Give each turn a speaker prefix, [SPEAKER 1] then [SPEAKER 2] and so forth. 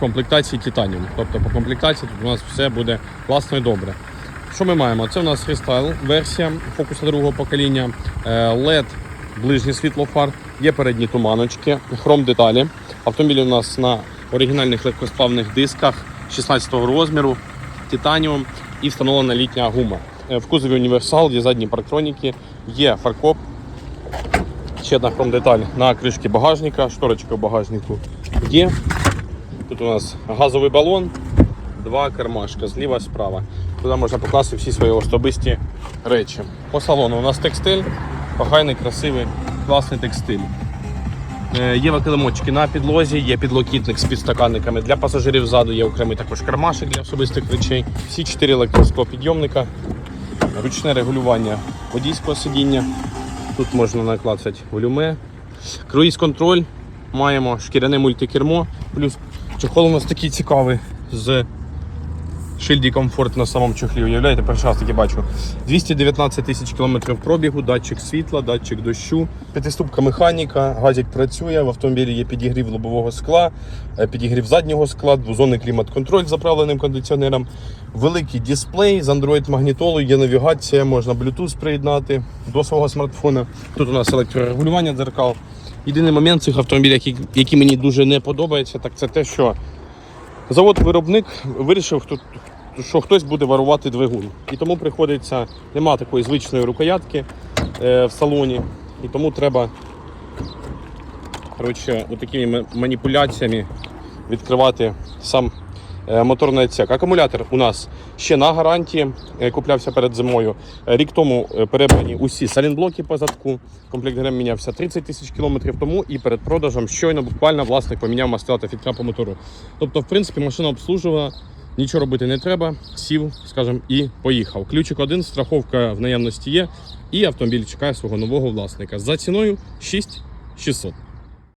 [SPEAKER 1] комплектації Titanium. Тобто по комплектації тут у нас все буде класно і добре. Що ми маємо? Це у нас рестайл версія фокуса другого покоління, е, LED, ближнє світло фар, є передні туманочки, хром деталі. Автомобіль у нас на оригінальних легкосплавних дисках 16-го розміру, титаніум і встановлена літня гума. Е, В кузові універсал, є задні парктроніки, є фаркоп, ще одна хром деталь на кришці багажника, шторочка в багажнику є. Тут у нас газовий балон, два кармашка зліва справа. Туди можна покласти всі свої особисті речі. По салону у нас текстиль, охайний, красивий, класний текстиль. Е, Є викилимочки на підлозі, є підлокітник з підстаканниками для пасажирів ззаду, є окремий також кармашик для особистих речей. Всі чотири електросклопідйомника, ручне регулювання водійського сидіння. Тут можна наклацати волюме. Круїз контроль. Маємо шкіряне мультикермо. Плюс чохол у нас такий цікавий з шильді комфорт на самому чохлі. Уявляєте, перший раз таки бачу. 219 тисяч кілометрів пробігу, датчик світла, датчик дощу, п'ятиступка механіка, газик працює, в автомобілі є підігрів лобового скла, е, підігрів заднього скла, двозонний клімат-контроль з заправленим кондиціонером, великий дисплей з Android магнітолою, є навігація, можна Bluetooth приєднати до свого смартфона. Тут у нас електрорегулювання дзеркал. Єдиний момент цих автомобілів, які, які мені дуже не подобаються, так це те, що завод-виробник вирішив, що хтось буде варувати двигун. І тому приходиться, нема такої звичної рукоятки е, в салоні. І тому треба коротше, отакими маніпуляціями відкривати сам моторний відсек. Акумулятор у нас ще на гарантії, е, куплявся перед зимою. Е, Рік тому е, перебрані усі салінблоки по задку. Комплект ГРМ мінявся 30 тисяч кілометрів тому і перед продажем щойно буквально власник поміняв мастила та фільтра по мотору. Тобто, в принципі, машина обслужувала, нічого робити не треба, сів, скажімо, і поїхав. Ключик один, страховка в наявності є, і автомобіль чекає свого нового власника за ціною 6600.